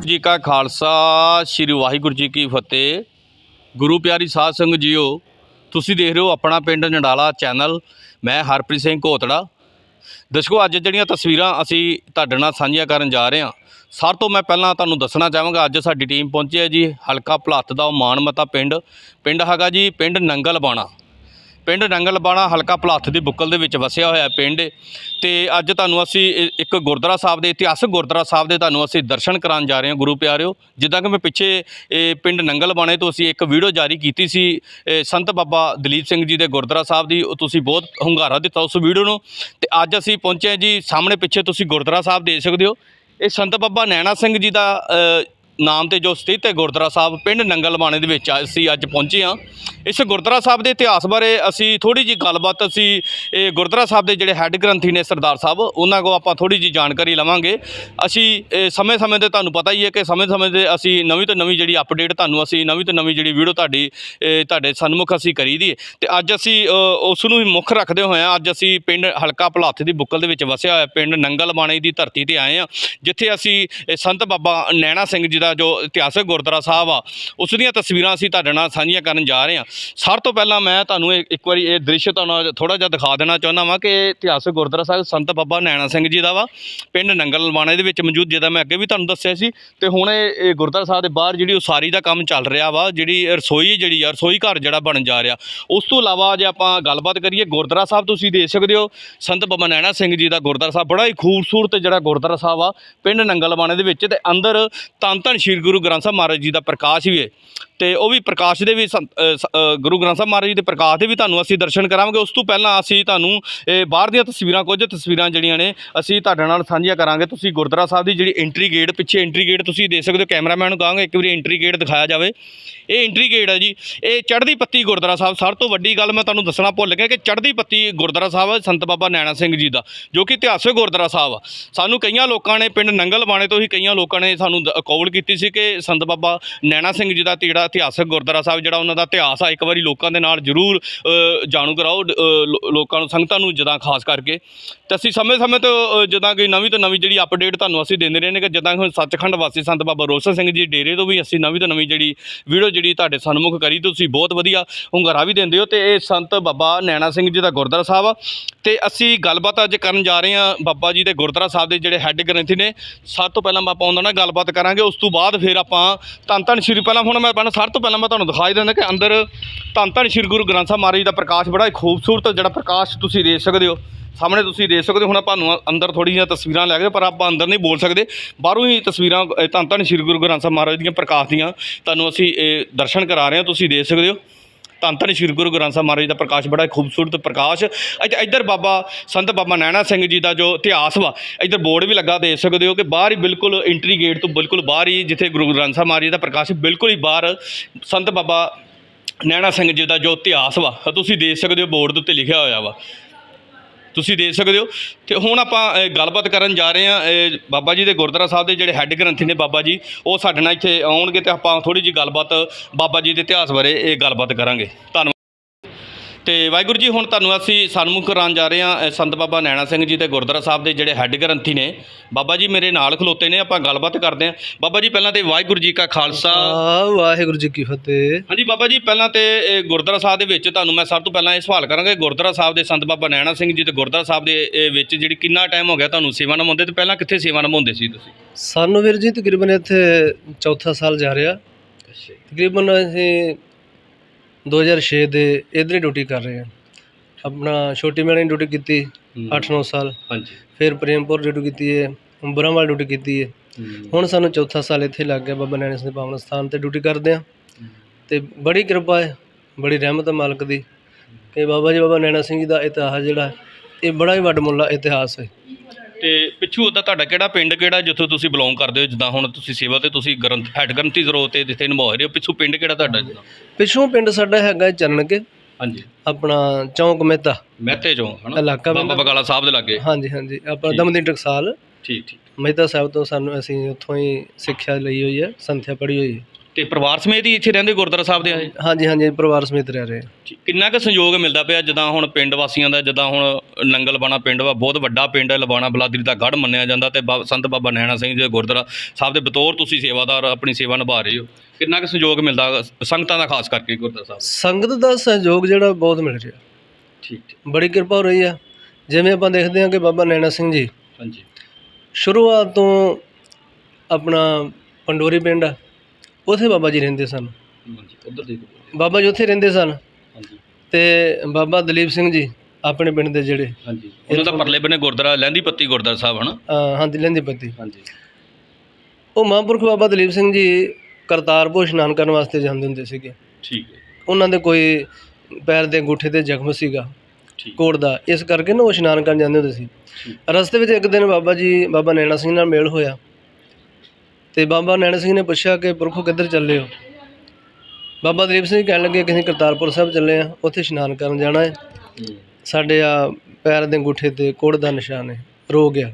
ਜੀ ਕਾ ਖਾਲਸਾ, ਸ੍ਰੀ ਵਾਹਿਗੁਰੂ ਜੀ ਕੀ ਫਤਿਹ। ਗੁਰੂ ਪਿਆਰੀ ਸਾਧ ਸੰਗਤ ਜੀਓ, ਤੁਸੀਂ ਦੇਖ ਰਹੇ ਹੋ ਆਪਣਾ ਪਿੰਡ ਨਡਾਲਾ ਚੈਨਲ। ਮੈਂ ਹਰਪ੍ਰੀਤ ਸਿੰਘ ਘੋਤੜਾ। ਦਰਸ਼ਕੋ, ਅੱਜ ਜਿਹੜੀਆਂ ਤਸਵੀਰਾਂ ਅਸੀਂ ਤੁਹਾਡੇ ਨਾਲ ਸਾਂਝੀਆਂ ਕਰਨ ਜਾ ਰਹੇ ਹਾਂ ਸਾਰ ਤੋਂ ਮੈਂ ਪਹਿਲਾਂ ਤੁਹਾਨੂੰ ਦੱਸਣਾ ਚਾਹਾਂਗਾ, ਅੱਜ ਸਾਡੀ ਟੀਮ ਪਹੁੰਚੀ ਹੈ ਜੀ, ਹਲਕਾ ਭਲੱਤ ਦਾ ਉਹ ਮਾਨਮਤਾ ਪਿੰਡ। ਪਿੰਡ ਹੈਗਾ ਜੀ, ਪਿੰਡ ਨੰਗਲ ਬਾਣਾ। ਪਿੰਡ ਨੰਗਲਬਾਣਾ ਹਲਕਾ ਭਲਾਥ ਦੀ ਬੁੱਕਲ ਦੇ ਵਿੱਚ ਵਸਿਆ ਹੋਇਆ ਪਿੰਡ ਏ ਤੇ ਅੱਜ ਤੁਹਾਨੂੰ ਅਸੀਂ ਇੱਕ ਗੁਰਦੁਆਰਾ ਸਾਹਿਬ ਦੇ ਇਤਿਹਾਸਕ ਗੁਰਦੁਆਰਾ ਸਾਹਿਬ ਦੇ ਤੁਹਾਨੂੰ ਅਸੀਂ ਦਰਸ਼ਨ ਕਰਾਉਣ ਜਾ ਰਹੇ ਹਾਂ, ਗੁਰੂ ਪਿਆਰਿਓ। ਜਿੱਦਾਂ ਕਿ ਮੈਂ ਪਿੱਛੇ ਇਹ ਪਿੰਡ ਨੰਗਲਬਾਣੇ ਤੋਂ ਅਸੀਂ ਇੱਕ ਵੀਡੀਓ ਜਾਰੀ ਕੀਤੀ ਸੀ ਇਹ ਸੰਤ ਬਾਬਾ ਦਲੀਪ ਸਿੰਘ ਜੀ ਦੇ ਗੁਰਦੁਆਰਾ ਸਾਹਿਬ ਦੀ, ਉਹ ਤੁਸੀਂ ਬਹੁਤ ਹੁੰਗਾਰਾ ਦਿੱਤਾ ਉਸ ਵੀਡੀਓ ਨੂੰ। ਤੇ ਅੱਜ ਅਸੀਂ ਪਹੁੰਚੇ ਜੀ, ਸਾਹਮਣੇ ਪਿੱਛੇ ਤੁਸੀਂ ਗੁਰਦੁਆਰਾ ਸਾਹਿਬ ਦੇ ਸਕਦੇ ਹੋ। ਇਹ ਸੰਤ ਬਾਬਾ ਨੈਣਾ ਸਿੰਘ ਜੀ ਦਾ ਨਾਮ ਤੇ ਜੋ ਸਥਿਤ ਹੈ ਗੁਰਦੁਆਰਾ ਸਾਹਿਬ, ਪਿੰਡ ਨੰਗਲਬਾਣੇ ਦੇ ਵਿੱਚ ਅਸੀਂ ਅੱਜ ਪਹੁੰਚੇ ਹਾਂ। ਇਸ ਗੁਰਦੁਆਰਾ ਸਾਹਿਬ ਦੇ ਇਤਿਹਾਸ ਬਾਰੇ ਅਸੀਂ ਥੋੜੀ ਜੀ ਗੱਲਬਾਤ ਅਸੀਂ, ਇਹ ਗੁਰਦੁਆਰਾ ਸਾਹਿਬ ਦੇ ਜਿਹੜੇ ਹੈੱਡ ਗ੍ਰੰਥੀ ਨੇ ਸਰਦਾਰ ਸਾਹਿਬ, ਉਹਨਾਂ ਕੋਲ ਆਪਾਂ ਥੋੜੀ ਜੀ ਜਾਣਕਾਰੀ ਲਵਾਂਗੇ। ਅਸੀਂ ਸਮੇਂ-ਸਮੇਂ ਤੇ ਤੁਹਾਨੂੰ ਪਤਾ ਹੀ ਹੈ ਕਿ ਸਮੇਂ-ਸਮੇਂ ਤੇ ਅਸੀਂ ਨਵੀਂ ਤੋਂ ਨਵੀਂ ਜਿਹੜੀ ਅਪਡੇਟ ਤੁਹਾਨੂੰ ਅਸੀਂ, ਨਵੀਂ ਤੋਂ ਨਵੀਂ ਜਿਹੜੀ ਵੀਡੀਓ ਤੁਹਾਡੀ ਤੁਹਾਡੇ ਸਨਮੁਖ ਅਸੀਂ ਕਰੀ ਦੀ ਹੈ। ਤੇ ਅੱਜ ਅਸੀਂ ਉਸ ਨੂੰ ਹੀ ਮੁੱਖ ਰੱਖਦੇ ਹੋਏ ਹਾਂ। ਅੱਜ ਅਸੀਂ ਪਿੰਡ ਹਲਕਾ ਭਲਾਥ ਦੀ ਬੁੱਕਲ ਦੇ ਵਿੱਚ ਵਸਿਆ ਹੋਇਆ ਪਿੰਡ ਨੰਗਲਬਾਣੇ ਦੀ ਧਰਤੀ ਤੇ ਆਏ ਹਾਂ, ਜਿੱਥੇ ਅਸੀਂ ਸੰਤ ਬਾਬਾ ਨੈਣਾ ਸਿੰਘ ਜੀ ਦਾ ਜੋ ਇਤਿਹਾਸਕ ਗੁਰਦੁਆਰਾ ਸਾਹਿਬ ਆ, ਉਸ ਦੀਆਂ ਤਸਵੀਰਾਂ ਅਸੀਂ ਤੁਹਾਡੇ ਨਾਲ ਸਾਂਝੀਆਂ ਕਰਨ ਜਾ ਰਹੇ ਹਾਂ। ਸਭ ਤੋਂ ਪਹਿਲਾਂ ਮੈਂ ਤੁਹਾਨੂੰ ਇਹ- ਇੱਕ ਵਾਰੀ ਇਹ ਦ੍ਰਿਸ਼ ਤੁਹਾਨੂੰ ਥੋੜਾ ਜਿਹਾ ਦਿਖਾ ਦੇਣਾ ਚਾਹੁੰਦਾ ਵਾਂ ਕਿ ਇਹ ਇਤਿਹਾਸਕ ਗੁਰਦੁਆਰਾ ਸਾਹਿਬ ਸੰਤ ਬਾਬਾ ਨੈਣਾ ਸਿੰਘ ਜੀ ਦਾ ਵਾ, ਪਿੰਡ ਨੰਗਲ ਨੰਗਲਬਾਣੇ ਦੇ ਵਿੱਚ ਮੌਜੂਦ, ਜਿਹਦਾ ਮੈਂ ਅੱਗੇ ਵੀ ਤੁਹਾਨੂੰ ਦੱਸਿਆ ਸੀ। ਤੇ ਹੁਣ ਇਹ ਗੁਰਦੁਆਰਾ ਸਾਹਿਬ ਦੇ ਬਾਹਰ ਜਿਹੜੀ ਉਸਾਰੀ ਦਾ ਕੰਮ ਚੱਲ ਰਿਹਾ ਵਾ, ਜਿਹੜੀ ਰਸੋਈ ਜਿਹੜੀ ਆ, ਰਸੋਈ ਘਰ ਜਿਹੜਾ ਬਣ ਜਾ ਰਿਹਾ। ਉਸ ਤੋਂ ਇਲਾਵਾ ਜੇ ਆਪਾਂ ਗੱਲਬਾਤ ਕਰੀਏ, ਗੁਰਦੁਆਰਾ ਸਾਹਿਬ ਤੁਸੀਂ ਦੇਖ ਸਕਦੇ ਹੋ, ਸੰਤ ਬਾਬਾ ਨੈਣਾ ਸਿੰਘ ਜੀ ਦਾ ਗੁਰਦੁਆਰਾ ਸਾਹਿਬ ਬੜਾ ਹੀ ਖੂਬਸੂਰਤ ਜਿਹੜਾ ਗੁਰਦੁਆਰਾ ਸਾਹਿਬ ਆ, ਪਿੰਡ ਨੰਗਲਬਾਣੇ ਦੇ ਵਿੱਚ। ਤੇ ਅੰਦਰ ਧੰਨ ਧੰਨ ਸ਼੍ਰੀ ਗੁਰੂ ਗ੍ਰੰਥ ਸਾਹਿਬ ਮਹਾਰਾਜ ਜੀ ਦਾ ਪ੍ਰਕਾਸ਼ ਵੀ ਹੈ। ਤੇ ਉਹ ਵੀ ਪ੍ਰਕਾਸ਼ ਦੇ ਵੀ ਸੰਤ- ਗੁਰੂ ਗ੍ਰੰਥ ਸਾਹਿਬ ਮਹਾਰਾਜ ਜੀ ਦੇ ਪ੍ਰਕਾਸ਼ ਦੇ ਵੀ ਤੁਹਾਨੂੰ ਅਸੀਂ ਦਰਸ਼ਨ ਕਰਾਂਗੇ ਉਸ ਤੋਂ ਪਹਿਲਾਂ ਅਸੀਂ ਤੁਹਾਨੂੰ, ਇਹ ਬਾਹਰ ਦੀਆਂ ਤਸਵੀਰਾਂ, ਕੁਝ ਤਸਵੀਰਾਂ ਜਿਹੜੀਆਂ ਨੇ, ਅਸੀਂ ਤੁਹਾਡੇ ਨਾਲ ਸਾਂਝੀਆਂ ਕਰਾਂਗੇ। ਤੁਸੀਂ ਗੁਰਦੁਆਰਾ ਸਾਹਿਬ ਦੀ ਜਿਹੜੀ ਐਂਟਰੀ ਗੇਟ ਪਿੱਛੇ ਐਂਟਰੀ ਗੇਟ ਤੁਸੀਂ ਦੇਖ ਸਕਦੇ ਹੋ, ਕੈਮਰਾਮੈਨ ਨੂੰ ਕਹਾਂਗੇ, ਇੱਕ ਵਾਰੀ ਐਂਟਰੀ ਗੇਟ ਦਿਖਾਇਆ ਜਾਵੇ। ਇਹ ਐਂਟਰੀ ਗੇਟ ਹੈ ਜੀ, ਇਹ ਚੜ੍ਹਦੀ ਪੱਤੀ ਗੁਰਦੁਆਰਾ ਸਾਹਿਬ। ਸਭ ਤੋਂ ਵੱਡੀ ਗੱਲ ਮੈਂ ਤੁਹਾਨੂੰ ਦੱਸਣਾ ਭੁੱਲ ਗਿਆ ਕਿ ਚੜ੍ਹਦੀ ਪੱਤੀ ਗੁਰਦੁਆਰਾ ਸਾਹਿਬ ਸੰਤ ਬਾਬਾ ਨੈਣਾ ਸਿੰਘ ਜੀ ਦਾ, ਜੋ ਕਿ ਇਤਿਹਾਸਕ ਗੁਰਦੁਆਰਾ ਸਾਹਿਬ ਆ। ਸਾਨੂੰ ਕਈਆਂ ਲੋਕਾਂ ਨੇ ਪਿੰਡ ਨੰਗਲਬਾਣੇ ਤੋਂ ਹੀ ਕਈਆਂ ਲੋਕਾਂ ਨੇ ਸਾਨੂੰ ਦ- ਕੌਲ ਕੀਤੀ ਸੀ ਕਿ ਸੰਤ ਬਾਬਾ ਨੈਣਾ ਸਿੰਘ ਜੀ ਦਾ ਜਿਹੜਾ ਇਤਿਹਾਸਕ ਗੁਰਦੁਆਰਾ ਸਾਹਿਬ ਜਿਹੜਾ ਉਹਨਾਂ ਦਾ ਇਤਿਹਾਸ ਆ ਇੱਕ ਵਾਰੀ ਲੋਕਾਂ ਦੇ ਨਾਲ ਜ਼ਰੂਰ ਜਾਣੂ ਕਰਾਓ ਲੋਕਾਂ ਨੂੰ ਸੰਗਤਾਂ ਨੂੰ ਜਦਾਂ ਖਾਸ ਕਰਕੇ। ਤੇ ਅਸੀਂ ਸਮੇਂ-ਸਮੇਂ ਤੋਂ ਅ, ਜਦਾਂ ਕਿ ਨਵੀਂ ਤੋਂ ਨਵੀਂ ਜਿਹੜੀ ਅਪਡੇਟ ਤੁਹਾਨੂੰ ਅਸੀਂ ਦਿੰਦੇ ਰਹਿੰਦੇ ਨੇ ਕਿ ਜਦਾਂ ਹੁਣ ਸੱਚਖੰਡ ਵਾਸੀ ਸੰਤ ਬਾਬਾ ਰੋਸ਼ਨ ਸਿੰਘ ਜੀ ਡੇਰੇ ਤੋਂ ਵੀ ਅਸੀਂ ਨਵੀਂ ਤੋਂ ਨਵੀਂ ਜਿਹੜੀ ਵੀਡੀਓ ਜਿਹੜੀ ਤੁਹਾਡੇ ਸਨਮੁਖ ਕਰੀ ਤੁਸੀਂ ਬਹੁਤ ਵਧੀਆ ਹੁੰਗਾਰਾ ਵੀ ਦਿੰਦੇ ਹੋ ਤੇ ਇਹ ਸੰਤ ਬਾਬਾ ਨੈਣਾ ਸਿੰਘ ਜੀ ਦਾ ਗੁਰਦੁਆਰਾ ਸਾਹਿਬ ਆ। ਤੇ ਅਸੀਂ ਗੱਲਬਾਤ ਅੱਜ ਕਰਨ ਜਾ ਰਹੇ ਹਾਂ ਬਾਬਾ ਜੀ ਦੇ ਗੁਰਦੁਆਰਾ ਸਾਹਿਬ ਦੇ ਜਿਹੜੇ ਹੈੱਡ ਗ੍ਰੰਥੀ ਨੇ। ਸਭ ਤੋਂ ਪਹਿਲਾਂ ਆਪਾਂ ਉਹਨਾਂ ਨਾਲ ਗੱਲਬਾਤ ਕਰਾਂਗੇ ਉਸ ਤੋਂ ਬਾਅਦ ਫਿਰ ਆਪਾਂ ਧੰਨ ਧੰਨ ਸ਼੍ਰੀ ਪਹਿਲਾਂ ਹੁਣ ਮੈਂ ਪਹਿਲਾਂ ਸਭ ਤੋਂ ਪਹਿਲਾਂ ਮੈਂ ਤੁਹਾਨੂੰ ਦਿਖਾਈ ਦਿੰਦਾ ਕਿ ਅੰਦਰ ਧੰਨ ਧੰਨ ਸ਼੍ਰੀ ਗੁਰੂ ਗ੍ਰੰਥ ਸਾਹਿਬ ਮਹਾਰਾਜ ਦਾ ਪ੍ਰਕਾਸ਼ ਬੜਾ ਹੀ ਖੂਬਸੂਰਤ ਜਿਹੜਾ ਪ੍ਰਕਾਸ਼ ਤੁਸੀਂ ਦੇਖ ਸਕਦੇ ਹੋ। ਸਾਹਮਣੇ ਤੁਸੀਂ ਦੇਖ ਸਕਦੇ ਹੋ, ਹੁਣ ਆਪਾਂ ਨੂੰ ਅੰਦਰ ਥੋੜੀ ਜਿਹੀਆਂ ਤਸਵੀਰਾਂ ਲੈ ਗਏ ਪਰ ਆਪਾਂ ਅੰਦਰ ਨਹੀਂ ਬੋਲ ਸਕਦੇ। ਬਾਹਰੋਂ ਹੀ ਤਸਵੀਰਾਂ ਧੰਨ ਧੰਨ ਸ਼੍ਰੀ ਗੁਰੂ ਗ੍ਰੰਥ ਸਾਹਿਬ ਮਹਾਰਾਜ ਦੀਆਂ ਪ੍ਰਕਾਸ਼ ਦੀਆਂ। ਤੁਹਾਨੂੰ ਅਸੀਂ ਇਹ ਦਰਸ਼ਨ ਕਰਾ ਰਹੇ ਹਾਂ, ਤੁਸੀਂ ਦੇਖ ਸਕਦੇ ਹੋ। ਧੰਨ ਧੰਨ ਸ਼੍ਰੀ ਗੁਰੂ ਗ੍ਰੰਥ ਸਾਹਿਬ ਮਹਾਰਾਜ ਦਾ ਪ੍ਰਕਾਸ਼, ਬੜਾ ਹੀ ਖੂਬਸੂਰਤ ਪ੍ਰਕਾਸ਼। ਅੱਛਾ ਇੱਧਰ ਬਾਬਾ ਸੰਤ ਬਾਬਾ ਨੈਣਾ ਸਿੰਘ ਜੀ ਦਾ ਜੋ ਇਤਿਹਾਸ ਵਾ, ਇੱਧਰ ਬੋਰਡ ਵੀ ਲੱਗਾ, ਦੇਖ ਸਕਦੇ ਹੋ ਕਿ ਬਾਹਰ ਹੀ ਬਿਲਕੁਲ ਐਂਟਰੀ ਗੇਟ ਤੋਂ ਬਿਲਕੁਲ ਬਾਹਰ ਹੀ ਜਿੱਥੇ ਗੁਰੂ ਗ੍ਰੰਥ ਸਾਹਿਬ ਮਹਾਰਾਜ ਦਾ ਪ੍ਰਕਾਸ਼, ਬਿਲਕੁਲ ਹੀ ਬਾਹਰ ਸੰਤ ਬਾਬਾ ਨੈਣਾ ਸਿੰਘ ਜੀ ਦਾ ਜੋ ਇਤਿਹਾਸ ਵਾ ਤੁਸੀਂ ਦੇਖ ਸਕਦੇ ਹੋ ਬੋਰਡ ਦੇ ਉੱਤੇ ਲਿਖਿਆ ਹੋਇਆ ਵਾ। ਤੁਸੀਂ ਦੇ ਸਕਦੇ ਹੋ। ਤੇ ਹੁਣ ਆਪਾਂ ਅ, ਗੱਲਬਾਤ ਕਰਨ ਜਾ ਰਹੇ ਹਾਂ ਅ, ਬਾਬਾ ਜੀ ਦੇ ਗੁਰਦੁਆਰਾ ਸਾਹਿਬ ਦੇ ਜਿਹੜੇ ਹੈੱਡ ਗ੍ਰੰਥੀ ਨੇ ਬਾਬਾ ਜੀ ਉਹ ਸਾਡੇ ਨਾਲ ਇੱਥੇ ਆਉਣਗੇ ਤੇ ਆਪਾਂ ਥੋੜੀ ਜੀ ਗੱਲਬਾਤ ਬਾਬਾ ਜੀ ਦੇ ਇਤਿਹਾਸ ਬਾਰੇ ਇਹ ਗੱਲਬਾਤ ਕਰਾਂਗੇ। ਧੰਨਵਾਦ। ਤੇ ਵਾਹਿਗੁਰੂ ਜੀ ਹੁਣ ਤੁਹਾਨੂੰ ਅਸੀਂ ਸਨਮੁਖ ਕਰਾਉਣ ਜਾ ਰਹੇ ਹਾਂ ਸੰਤ ਬਾਬਾ ਨੈਣਾ ਸਿੰਘ ਜੀ ਦੇ ਗੁਰਦੁਆਰਾ ਸਾਹਿਬ ਦੇ ਜਿਹੜੇ ਹੈੱਡ ਗ੍ਰੰਥੀ ਨੇ। ਬਾਬਾ ਜੀ ਮੇਰੇ ਨਾਲ ਖਲੋਤੇ ਨੇ ਆਪਾਂ ਗੱਲਬਾਤ ਕਰਦੇ ਹਾਂ। ਬਾਬਾ ਜੀ ਪਹਿਲਾਂ ਤੇ ਵਾਹਿਗੁਰੂ ਜੀ ਕਾ ਖਾਲਸਾ। ਵਾਹਿਗੁਰੂ ਜੀ ਕੀ ਫਤਿਹ। ਹਾਂਜੀ ਬਾਬਾ ਜੀ ਪਹਿਲਾਂ ਤੇ ਇਹ ਗੁਰਦੁਆਰਾ ਸਾਹਿਬ ਦੇ ਵਿੱਚ ਤੁਹਾਨੂੰ ਮੈਂ ਸਭ ਤੋਂ ਪਹਿਲਾਂ ਇਹ ਸਵਾਲ ਕਰਾਂਗਾ ਗੁਰਦੁਆਰਾ ਸਾਹਿਬ ਦੇ ਸੰਤ ਬਾਬਾ ਨੈਣਾ ਸਿੰਘ ਜੀ ਤੇ ਗੁਰਦੁਆਰਾ ਸਾਹਿਬ ਦੇ ਇਹ ਵਿੱਚ ਜਿਹੜੀ ਕਿੰਨਾ ਟਾਈਮ ਹੋ ਗਿਆ ਤੁਹਾਨੂੰ ਸੇਵਾ ਨਿਭਾਉਂਦੇ ਤੇ ਪਹਿਲਾਂ ਕਿੱਥੇ ਸੇਵਾ ਨਿਭਾਉਂਦੇ ਸੀ ਤੁਸੀਂ? ਸਾਨੂੰ ਵੀਰ ਜੀ ਤਕਰੀਬਨ ਇੱਥੇ ਚੌਥਾ ਸਾਲ ਜਾ ਰਿਹਾ। ਤਕਰੀਬਨ ਅਸੀਂ 2006 ਦੇ ਇਧਰ ਹੀ ਡਿਊਟੀ ਕਰ ਰਹੇ ਹਾਂ। ਆਪਣਾ ਛੋਟੀ ਮੈਨੇ ਡਿਊਟੀ ਕੀਤੀ 8-9 ਸਾਲ। ਹਾਂਜੀ। ਫਿਰ ਪ੍ਰੇਮਪੁਰ ਡਿਊਟੀ ਕੀਤੀ ਹੈ ਬੁਰਾਵਾਲ ਡਿਊਟੀ ਕੀਤੀ ਹੈ। ਹੁਣ ਸਾਨੂੰ ਚੌਥਾ ਸਾਲ ਇੱਥੇ ਲੱਗ ਗਿਆ ਬਾਬਾ ਨੈਣਾ ਸਿੰਘ ਦੇ ਪਾਵਨ ਸਥਾਨ ਤੇ ਡਿਊਟੀ ਕਰਦੇ ਹਾਂ। ਤੇ ਬੜੀ ਕਿਰਪਾ ਹੈ ਬੜੀ ਰਹਿਮਤ ਹੈ ਮਾਲਕ ਦੀ। ਕਿ ਬਾਬਾ ਜੀ ਬਾਬਾ ਨੈਣਾ ਸਿੰਘ ਜੀ ਦਾ ਇਤਿਹਾਸ ਜਿਹੜਾ ਹੈ, ਇਹ ਬੜਾ ਹੀ ਵੱਡਮੁੱਲਾ ਇਤਿਹਾਸ ਹੈ। ਤੇ ਪਿੱਛੋਂ ਉਹਦਾ ਤੁਹਾਡਾ ਕਿਹੜਾ ਪਿੰਡ ਕਿਹੜਾ ਜਿੱਥੋਂ ਤੁਸੀਂ ਬਿਲੋਂਗ ਕਰਦੇ ਹੋ? ਜਿੱਦਾਂ ਹੁਣ ਤੁਸੀਂ ਸੇਵਾ ਤੇ ਤੁਸੀਂ ਗ੍ਰੰਥ ਹੈੱਡ ਗ੍ਰੰਥੀ ਜ਼ਰੂਰਤ ਤੇ ਜਿੱਥੇ ਨਿਭਾ ਰਹੇ ਹੋ ਪਿੱਛੋਂ ਪਿੰਡ ਕਿਹੜਾ ਤੁਹਾਡਾ ਜਿੱਦਾਂ ਪਿੱਛੋਂ ਪਿੰਡ ਸਾਡਾ ਹੈਗਾ ਚਰਨਕੇ ਹਾਂਜੀ। ਆਪਣਾ ਚੌਂਕ ਮਹਿਤਾ। ਮਹਿਤੇ ਚੋਂ ਹਨਾ? ਇਲਾਕਾ ਬਾਬਾ ਬਗਾਲਾ ਸਾਹਿਬ ਦੇ ਲਾਗੇ। ਹਾਂਜੀ ਹਾਂਜੀ। ਆਪਣਾ ਠੀਕ। ਦਮਦਿਨ ਟਕਸਾਲ। ਠੀਕ ਠੀਕ। ਮਹਿਤਾ ਸਾਹਿਬ ਤੋਂ ਸਾਨੂੰ ਅਸੀਂ ਉੱਥੋਂ ਹੀ ਸਿੱਖਿਆ ਲਈ ਹੋਈ ਹੈ ਸੰਥਿਆ ਪੜ੍ਹੀ ਹੋਈ ਹੈ। ਤੇ ਪਰਿਵਾਰ ਸਮੇਤ ਹੀ ਇੱਥੇ ਰਹਿੰਦੇ ਗੁਰਦੁਆਰਾ ਸਾਹਿਬ ਦੇ ਆਏ ਹਾਂਜੀ ਹਾਂਜੀ ਪਰਿਵਾਰ ਸਮੇਤ ਰਹਿ ਰਹੇ ਕਿੰਨਾ ਕੁ ਸੰਯੋਗ ਮਿਲਦਾ ਪਿਆ ਜਦਾਂ ਹੁਣ ਪਿੰਡ ਵਾਸੀਆਂ ਦਾ ਜਦਾਂ ਹੁਣ ਨੰਗਲ ਬਾਣਾ ਪਿੰਡ ਵਾ ਬਹੁਤ ਵੱਡਾ ਪਿੰਡ ਹੈ ਲਬਾਣਾ ਬਲਾਦਰੀ ਦਾ ਗੜ੍ਹ ਮੰਨਿਆ ਜਾਂਦਾ ਤੇ ਬਾ- ਸੰਤ ਬਾਬਾ ਨੈਣਾ ਸਿੰਘ ਜੀ ਦੇ ਗੁਰਦੁਆਰਾ ਸਾਹਿਬ ਦੇ ਬਤੌਰ ਤੁਸੀਂ ਸੇਵਾਦਾਰ ਆਪਣੀ ਸੇਵਾ ਨਿਭਾ ਰਹੇ ਹੋ। ਕਿੰਨਾ ਕੁ ਸੰਯੋਗ ਮਿਲਦਾ ਸੰਗਤਾਂ ਦਾ ਖਾਸ ਕਰਕੇ ਗੁਰਦੁਆਰਾ ਸਾਹਿਬ? ਸੰਗਤ ਦਾ ਸਹਿਯੋਗ ਜਿਹੜਾ ਬਹੁਤ ਮਿਲ ਰਿਹਾ। ਠੀਕ ਠੀਕ ਬੜੀ ਕਿਰਪਾ ਹੋ ਰਹੀ ਆ। ਜਿਵੇਂ ਆਪਾਂ ਦੇਖਦੇ ਹਾਂ ਕਿ ਬਾਬਾ ਨੈਣਾ ਸਿੰਘ ਜੀ ਹਾਂਜੀ। ਸ਼ੁਰੂਆਤ ਤੋਂ ਆਪਣਾ ਪੰਡੋਰੀ ਪਿੰਡ ਆ। ਉੱਥੇ ਬਾਬਾ ਜੀ ਰਹਿੰਦੇ ਸਨ। ਹਾਂਜੀ ਉਧਰ ਦੇਖੋ ਬਾਬਾ ਜੀ ਉੱਥੇ ਰਹਿੰਦੇ ਸਨ। ਹਾਂਜੀ। ਤੇ ਬਾਬਾ ਦਲੀਪ ਸਿੰਘ ਜੀ ਆਪਣੇ ਪਿੰਡ ਦੇ ਜਿਹੜੇ। ਹਾਂਜੀ। ਉਹਨਾਂ ਦਾ ਪਰਲੇ ਬਨੇ ਗੁਰਦੁਆਰਾ ਲਹਿੰਦੀ ਪੱਤੀ ਗੁਰਦੁਆਰਾ ਸਾਹਿਬ ਹਨਾ? ਅਹ, ਹਾਂਜੀ ਲਹਿੰਦੀ ਪੱਤੀ। ਹਾਂਜੀ। ਉਹ ਮਹਾਂਪੁਰਖ ਬਾਬਾ ਦਲੀਪ ਸਿੰਘ ਜੀ ਕਰਤਾਰਪੁਰ ਇਸ਼ਨਾਨ ਕਰਨ ਵਾਸਤੇ ਜਾਂਦੇ ਹੁੰਦੇ ਸੀਗੇ। ਠੀਕ ਹੈ। ਉਹਨਾਂ ਦੇ ਕੋਈ ਪੈਰ ਦੇ ਅੰਗੂਠੇ ਤੇ ਜ਼ਖਮ ਸੀਗਾ। ਠੀਕ। ਕੋੜ ਦਾ। ਇਸ ਕਰਕੇ ਨਾ ਉਹ ਇਸ਼ਨਾਨ ਕਰਨ ਜਾਂਦੇ ਹੁੰਦੇ ਸੀ। ਠੀਕ। ਰਸਤੇ ਵਿੱਚ ਇੱਕ ਦਿਨ ਬਾਬਾ ਜੀ ਬਾਬਾ ਨੈਣਾ ਸਿੰਘ ਨਾਲ ਮੇਲ ਹੋਇਆ। ਤੇ ਬਾਬਾ ਨੈਣਾ ਸਿੰਘ ਨੇ ਪੁੱਛਿਆ ਕਿ ਪੁਰਖੋ ਕਿੱਧਰ ਚੱਲੇ ਹੋ? ਬਾਬਾ ਦਲੀਪ ਸਿੰਘ ਕਹਿਣ ਲੱਗੇ ਕਿ ਅਸੀਂ ਕਰਤਾਰਪੁਰ ਸਾਹਿਬ ਚੱਲੇ ਆ ਉੱਥੇ ਇਸ਼ਨਾਨ ਕਰਨ ਜਾਣਾ ਹੈ। ਸਾਡੇ ਆ ਪੈਰ ਦੇ ਅੰਗੂਠੇ ਤੇ ਕੋੜ ਦਾ ਨਿਸ਼ਾਨ ਹੈ ਰੋਗ ਆ।